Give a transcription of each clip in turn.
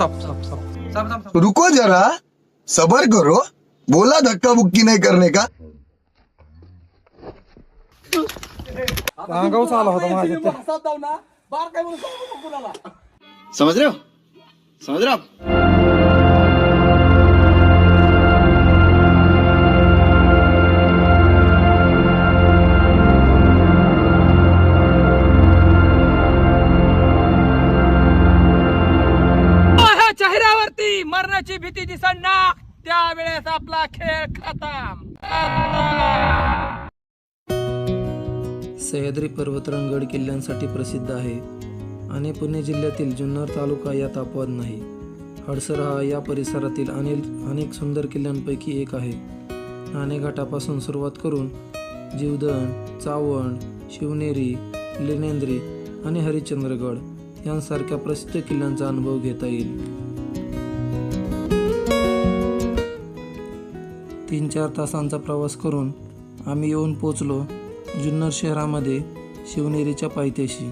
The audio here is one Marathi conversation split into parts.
साप रुको जरा. सबर करो. बोला धक्का बुक्की नहीं करने का. अंगावच आला होता माझ्या. समझ रहे हो? समझ रहे हो आप? चेहऱ्यावरती भीती भीती दिसना. त्यावेळेस आपला खेळ खतम. सह्याद्री पर्वतरांगड गड किल्ल्यांसाठी प्रसिद्ध आहे आणि पुणे जिल्ह्यातील जुन्नर तालुका यात अपवाद नाही. हडसर हा या परिसरातील अनेक अनेक सुंदर किल्ल्यांपैकी एक आहे. नाणेघाटापासून सुरुवात करून जीवदन चावण शिवनेरी लेनेंद्री आणि हरिश्चंद्रगड यांसारख्या प्रसिद्ध किल्ल्यांचा अनुभव घेता येईल. तीन चार तासांचा प्रवास करून आम्ही येऊन पोचलो जुन्नर शहरामध्ये शिवनेरीच्या पायथ्याशी.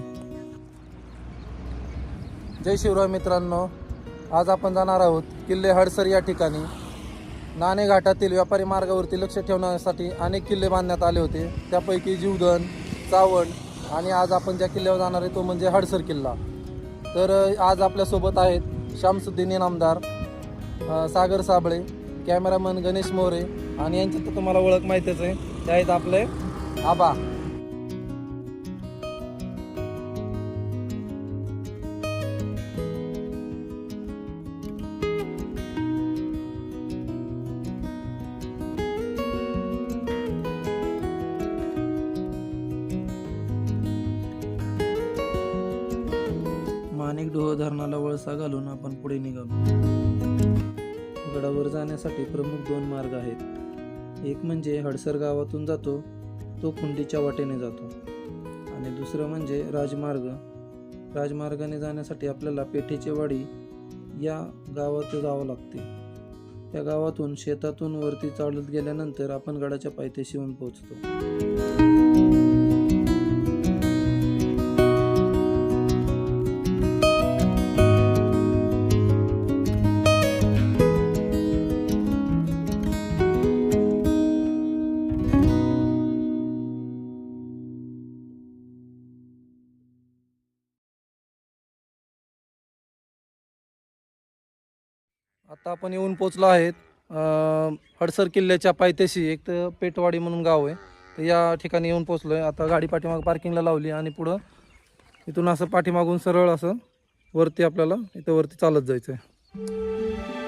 जय शिवराय मित्रांनो आज आपण जाणार आहोत किल्ले हडसर या ठिकाणी. नाणे घाटातील व्यापारी मार्गावरती लक्ष ठेवण्यासाठी अनेक किल्ले बांधण्यात आले होते. त्यापैकी जीवधन चावण आणि आज आपण ज्या किल्ल्यावर जाणार आहे तो म्हणजे हडसर किल्ला. तर आज आपल्यासोबत आहेत श्यामसुद्दीन इनामदार सागर साबळे कॅमेरामन गणेश मोरे आणि यांची तर तुम्हाला ओळख माहितीच आहे. ते आहेत आपले आबा. माणिक डोह धरणाला वळसा घालून आपण पुढे निघालो. गडावर जाण्यासाठी प्रमुख दोन मार्ग आहेत. एक म्हणजे हडसर गावातून जातो तो खुंडीच्या वाटेने जातो. आणि दुसरं म्हणजे राजमार्ग. राजमार्गाने जाण्यासाठी आपल्याला पेठेचे वाडी या गावात जावं लागते. त्या गावातून शेतातून वरती चालत गेल्यानंतर आपण गडाच्या पायथ्याशी येऊन पोहोचतो. आता आपण येऊन पोचलो आहेत हडसर किल्ल्याच्या पायथ्याशी एक तर पेटवाडी म्हणून गाव आहे. तर या ठिकाणी येऊन पोचलो आहे. आता गाडी पाठीमाग पार्किंगला लावली आणि पुढं इथून असं पाठीमागून सरळ असं वरती आपल्याला इथं वरती चालत जायचं आहे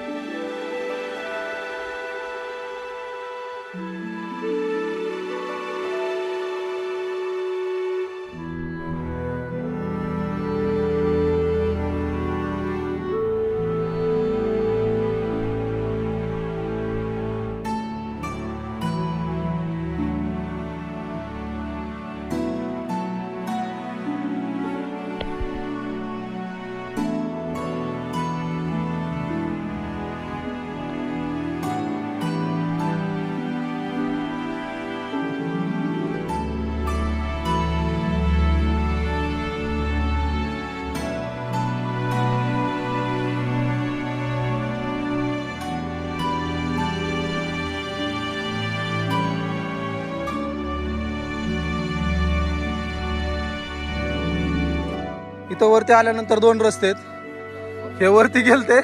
इथं वरती आल्यानंतर दोन रस्ते आहेत. हे वरती गेलते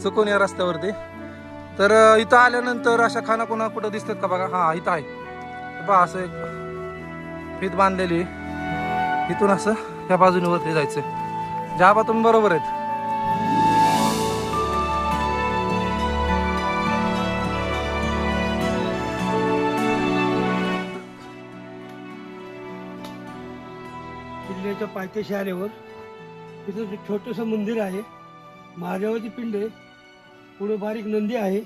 चुकून या रस्त्यावरती. तर इथं आल्यानंतर अशा खाना कुठं दिसतात का बघा? हा इथं आहे. बा असं एक फीत बांधलेली इथून असं ह्या बाजूने वरती जायचं. ज्या तुम्ही बरोबर आहेत. किल्ल्याच्या पायथ्याशी आल्यावर तिथं एक छोटंसं मंदिर आहे महादेवाची पिंड आहे पुढे बारीक नंदी आहे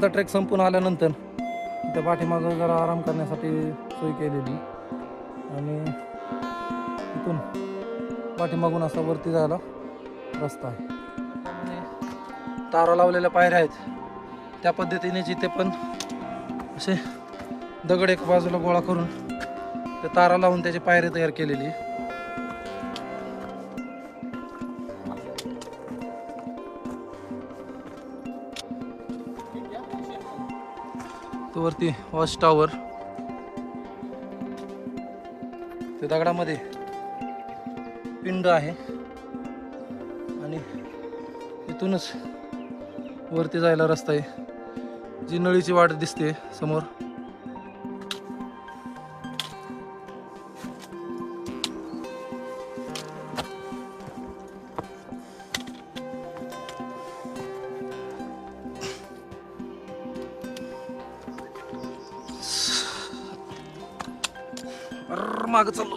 जंगलाचा ट्रेक संपून आल्यानंतर त्या पाठीमागं जरा आराम करण्यासाठी सोय केलेली. आणि इथून पाठीमागून असा वरती जायला रस्ता आहे. तारा लावलेल्या पायऱ्या आहेत. त्या पद्धतीने जिथे पण असे दगड एक बाजूला गोळा करून ते तारा लावून त्याची पायरी तयार केलेली वरती वॉच टॉवर ते दगडामध्ये पिंड आहे. आणि इथूनच वरती जायला रस्ता आहे. जी नळीची वाट दिसते समोर. माग चाललो.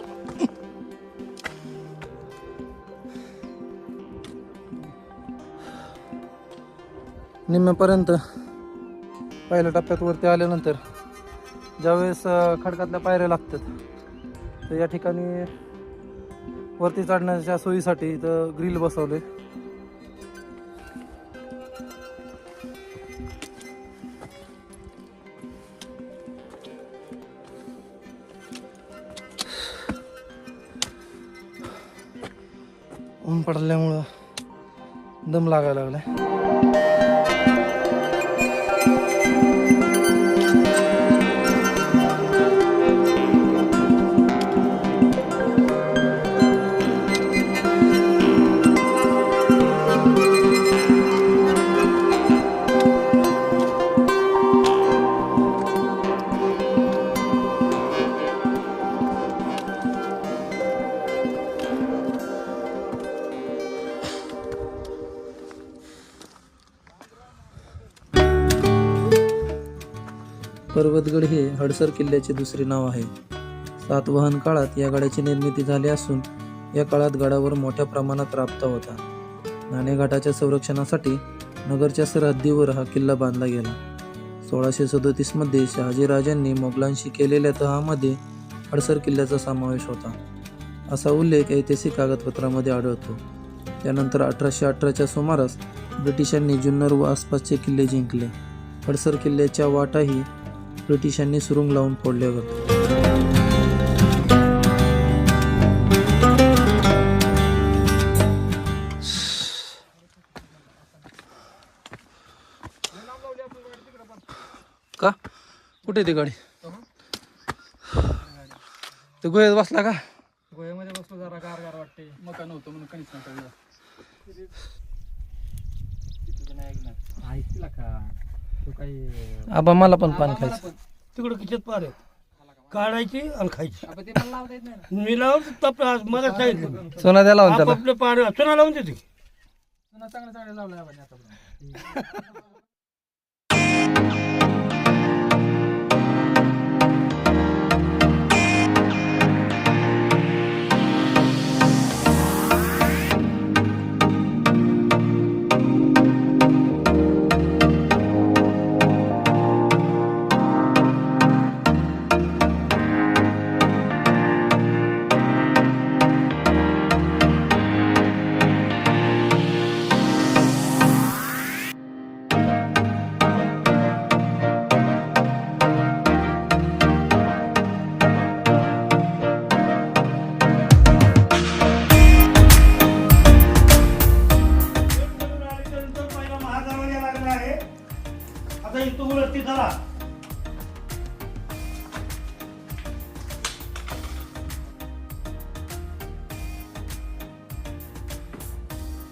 निम्म्यापर्यंत पहिल्या टप्प्यात वरती आल्यानंतर ज्यावेळेस खडकातल्या पायऱ्या लागतात तर या ठिकाणी वरती चढण्याच्या सोयीसाठी इथं ग्रिल बसवले ऊन पडल्यामुळं दम लागायला लागलाय. पर्वतगड हे हडसर किल्ल्याचे दुसरे नाव आहे. सातवाहन काळात या गडाची निर्मिती झाली असून या काळात गडावर मोठ्या प्रमाणात राबता होता. नाणेघाटाच्या संरक्षणासाठी नगरच्या सरहद्दीवर हा किल्ला बांधला गेला. सोळाशे सदोतीसमध्ये शहाजीराजांनी मोगलांशी केलेल्या तहामध्ये हडसर किल्ल्याचा समावेश होता. असा उल्लेख ऐतिहासिक कागदपत्रामध्ये आढळतो. त्यानंतर अठराशे अठराच्या सुमारास ब्रिटिशांनी जुन्नर व आसपासचे किल्ले जिंकले. हडसर किल्ल्याच्या वाटाही ब्रिटिशांनी सुरुंग लावून फोडल्या होत्या का? कुठे ती गाडी? ते गोयात बसला का? गोव्यामध्ये बसलो जरा गार गार वाटते मका नव्हतं म्हणून कणीच नव्हतं ऐकला का? आबा मला पण पान खायचं. तिकडं किचत पार आहे काढायची आणि खायची. मी लावून तप मला सांगितलं सोना द्या लावून त्याला. आपापलं पार चुना लावून देते. चांगलं चांगलं लावलं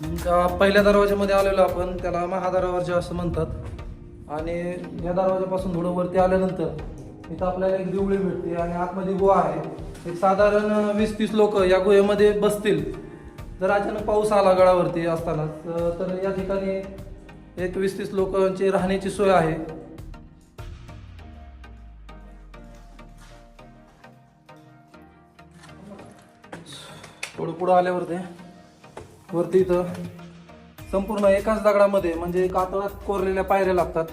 त्या पहिल्या दरवाज्यामध्ये आलेलो आपण त्याला महादरवाजा असं म्हणतात. आणि या दरवाजापासून थोडं वरती आल्यानंतर इथं आपल्याला एक देवळी भेटते आणि आतमध्ये गुहा आहे. एक साधारण वीस तीस लोक या गुहेमध्ये बसतील. जर अचानक पाऊस आला गडावरती असताना तर- तर या ठिकाणी एक वीस तीस लोकांची राहण्याची सोय आहे. थोडं पुढं आल्यावरती. वरती इथं संपूर्ण एकाच दगडामध्ये म्हणजे कातळात कोरलेल्या पायऱ्या लागतात.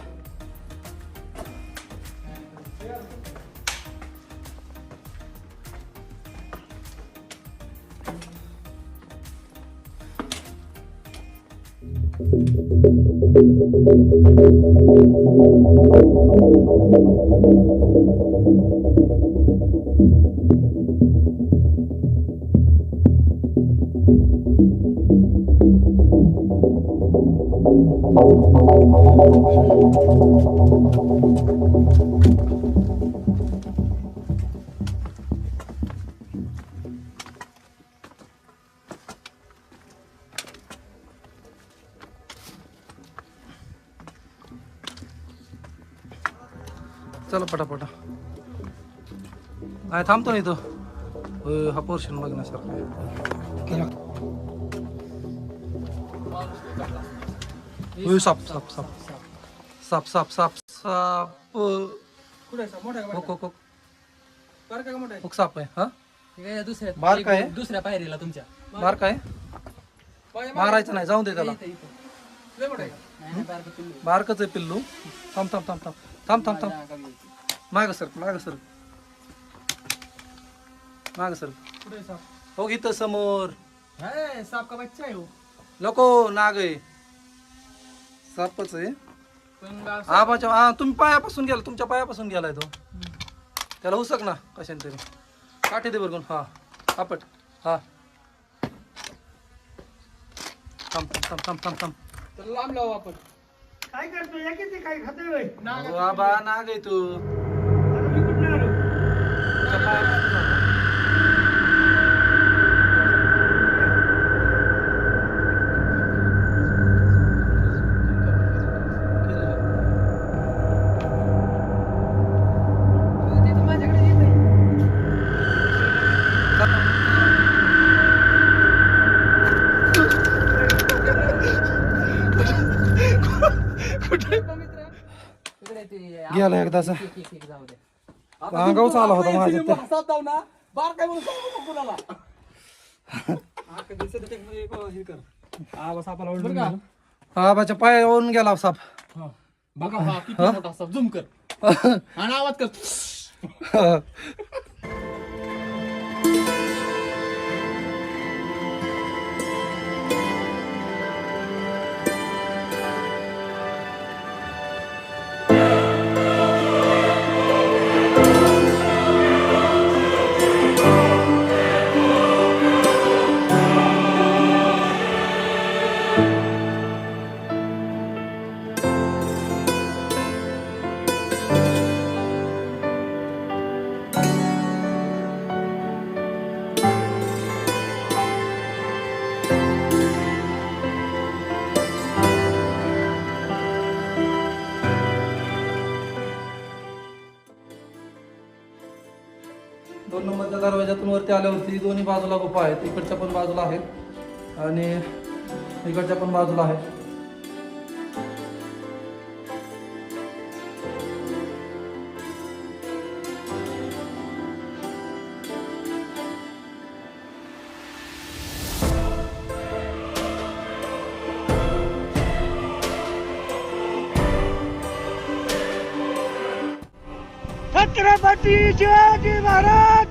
चला पटापटा. काय थांबतो नाही तो? हा पोर्शन बघण्यासारखा होय, साप साप साप साप साप साप साप कुठे आहे साप? मोठा आहे का हो, हो, हो. बारका आहे का मोठा आहे? साप आहे हा हे काय दुसऱ्या बार काय एक- दुसऱ्या पायरीला तुमच्या मार काय मारायचं नाही जाऊन दे त्याला इथं- इथं. लय मोठा आहे. नाही, नाही, बारकं पिल्लू. बारकच आहे पिल्लू थांब थांब थांब थांब थांब थांब थांब गावी. माग सर माग सर माग सर कुठे आहे साप? हो इथं समोर है, साप का बच्चा आहे हो. लोको नाग आहे सापच आहे. पण आबाच्या हा तुम्ही पायापासून गेला तुमच्या पायापासून गेलाय तो. त्याला उसक ना कशाने तरी. काठी दे बरगून हा आपट. हा. थांब थांब थांब थांब थांब थांब. त्याला लांब लावू आपण. काय करतो या किती काय खातोय होय? अहो, आबा नाग आहे तू. गेला एकदाचा. एक- एक- एक जाऊ दे. अंगावच आला होता माझ्या ना बार काय म्हणून सांगू नको कुणाला? सापाला ओरडून गेलो. आबाच्या पायावरून गेला साप. हा. बघा हा किती मोठा साप. झूम कर. आणि आवाज कर. वरती आल्यावरती दोन्ही बाजूला गुफा आहेत. इकडच्या पण बाजूला आहेत आणि इकडच्या पण बाजूला आहे छत्रपती शिवाजी महाराज!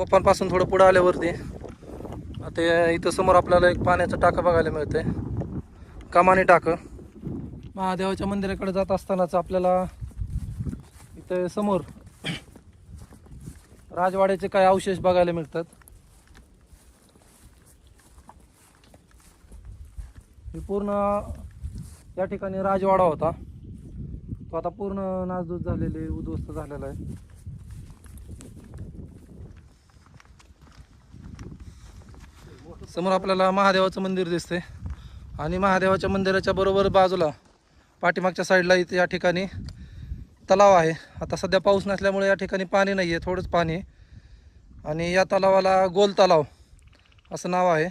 तोफांपासून थोडं पुढं आल्यावरती ते इथं समोर आपल्याला एक पाण्याचं टाकं बघायला मिळतंय. कमानी टाकं. महादेवाच्या मंदिराकडे जात असतानाच आपल्याला इथं समोर राजवाड्याचे काही अवशेष बघायला मिळतात. हे पूर्ण या ठिकाणी राजवाडा होता. तो आता पूर्ण नासधूस झालेले उद्ध्वस्त झालेला आहे. समोर आपल्याला महादेवाचं मंदिर दिसते आणि महादेवाच्या मंदिराच्या बरोबर बाजूला पाठीमागच्या साईडला इथे या ठिकाणी तलाव आहे. आता सध्या पाऊस नसल्यामुळे या ठिकाणी पाणी नाही आहे थोडंच पाणी आहे. आणि या तलावाला गोल तलाव असं नाव आहे.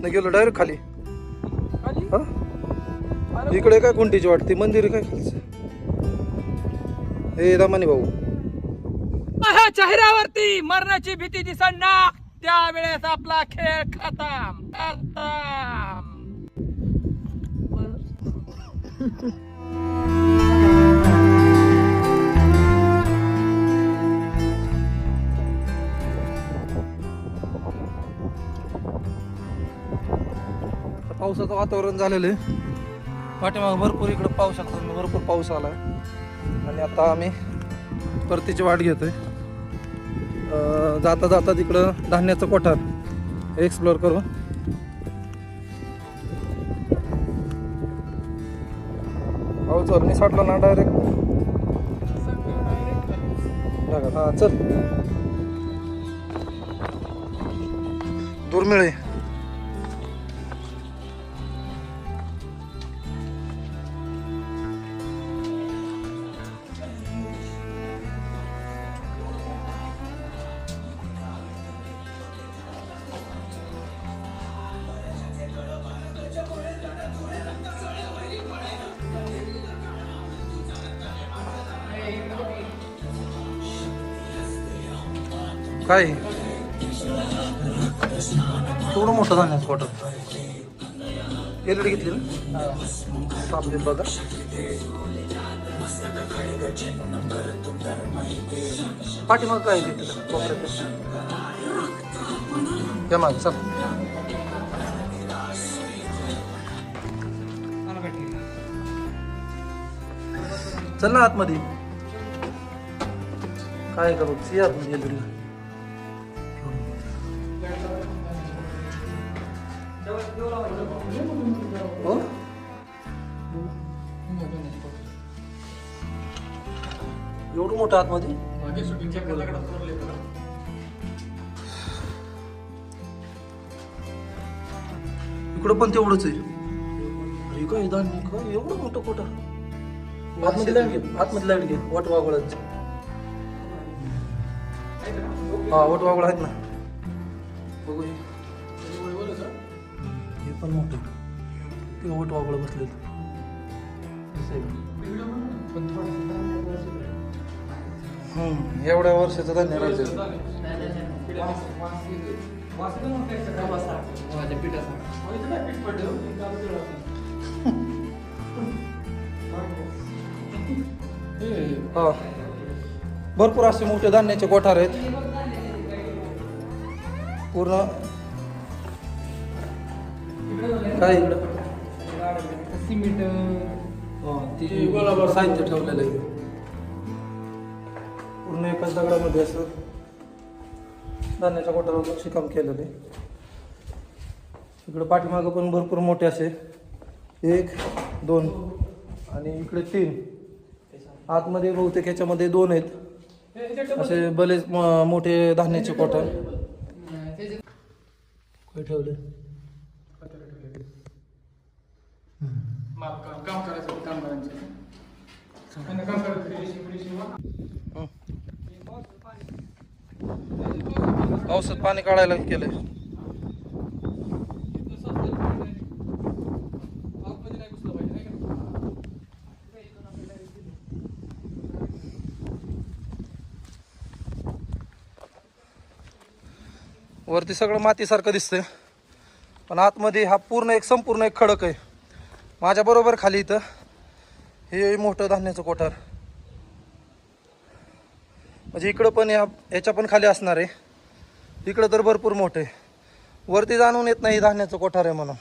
इथनं गेलो डायरेक्ट खाली. हा? इकडे काय कोणतीची वाटते? मंदिर काय खालीच? हे दामानी भाऊ. चेहऱ्यावरती मरणाची भीती दिसणार त्यावेळेस आपला खेळ खतम. खतम पावसाचं वातावरण झालेलं आहे. पाठीमाग भरपूर इकडं पाऊस शकतो भरपूर पाऊस आला आहे आणि आता आम्ही परतीची वाट घेतो आहे जाता जाता तिकडं धान्याचं कोठार एक्सप्लोअर करू. पाऊस जर साठला ना डायरेक्ट हां चल. दुर्मिळ आहे. काय? तेवढं मोठं धान्याचं कोटर एल घेतली ना? आपले बघा. पाठीमाग काय आहे तिथं या मागे चल. चल ना आतमध्ये. काय करू सी आतमध्ये एल एवढं मोठं आतमध्ये. इकडं पण तेवढंच आहे. काय धान्य काय एवढं मोठं कोठं? आतमध्ये लाइट घे आतमध्ये लाइट घे वट वागोळांचं हा वट वागोळ आहेत ना. बघू हे. पण मोठं. ते वट वागोळ बसले एवढ्या वर्षाचं धान्य राहायचं हा भरपूर असे मोठे धान्याचे कोठार आहेत. पूर्ण. काय? इकडं सिमेंट. हा, ती साहित्य ठेवलेलं आहे. पूर्ण दगडामध्ये असं धान्याच्या कोठारावर शिकाम केलेलं आहे. इकडं पाठीमागं पण भरपूर मोठे असे. एक दोन आणि इकडे तीन. आतमध्ये बहुतेक ह्याच्यामध्ये दोन आहेत. असे बरेच मोठे धान्याचे कोठार काय ठेवले? काम करायचं होतं कामगारांचे त्यांना काम करायचं फिनिशिंग फिनिशिंग औषध पाणी काढायला केलंय. वरती सगळं मातीसारखं दिसतंय. पण आतमध्ये हा पूर्ण एक संपूर्ण एक खडक आहे. माझ्या बरोबर खाली इथं हे मोठं धान्याचं कोठार. म्हणजे इकडं पण या याच्या पण खाली असणार आहे. इकडं तर भरपूर मोठं आहे. वरती जाणून येत नाही धान्याचं कोठार आहे म्हणून.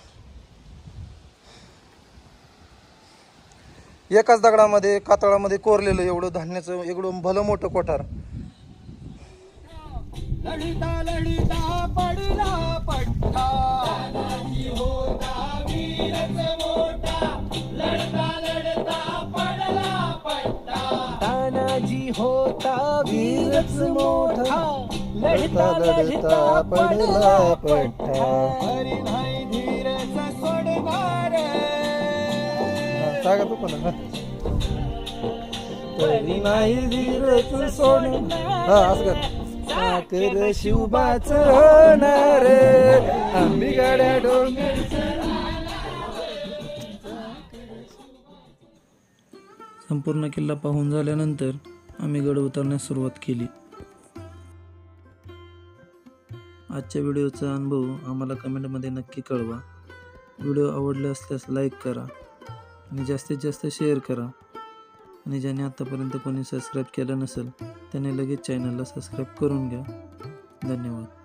एकाच दगडामध्ये कातळामध्ये कोरलेलं एवढं धान्याचं एवढं भलं मोठं कोठार. लढिता लढिता पडला पट्टा तानाजी होता वीरच मोठा. लढता लढता पडला पट्टा हरी नाही धीरच सोडणार. सांगा तू पण. तरी नाही धीरच सोड हा असं कर. साखर शिवबाच होणार. आंबी गाड्या डोंगर संपूर्ण किल्ला पाहून झाल्यानंतर आम्ही गड उतरण्यास सुरुवात केली. आजच्या व्हिडिओचा अनुभव आम्हाला कमेंटमध्ये नक्की कळवा. व्हिडिओ आवडला असल्यास लाईक करा आणि जास्तीत जास्त शेअर करा. आणि ज्याने आत्तापर्यंत कोणी सबस्क्राईब केलं नसेल त्याने लगेच चॅनलला सबस्क्राईब करून घ्या. धन्यवाद.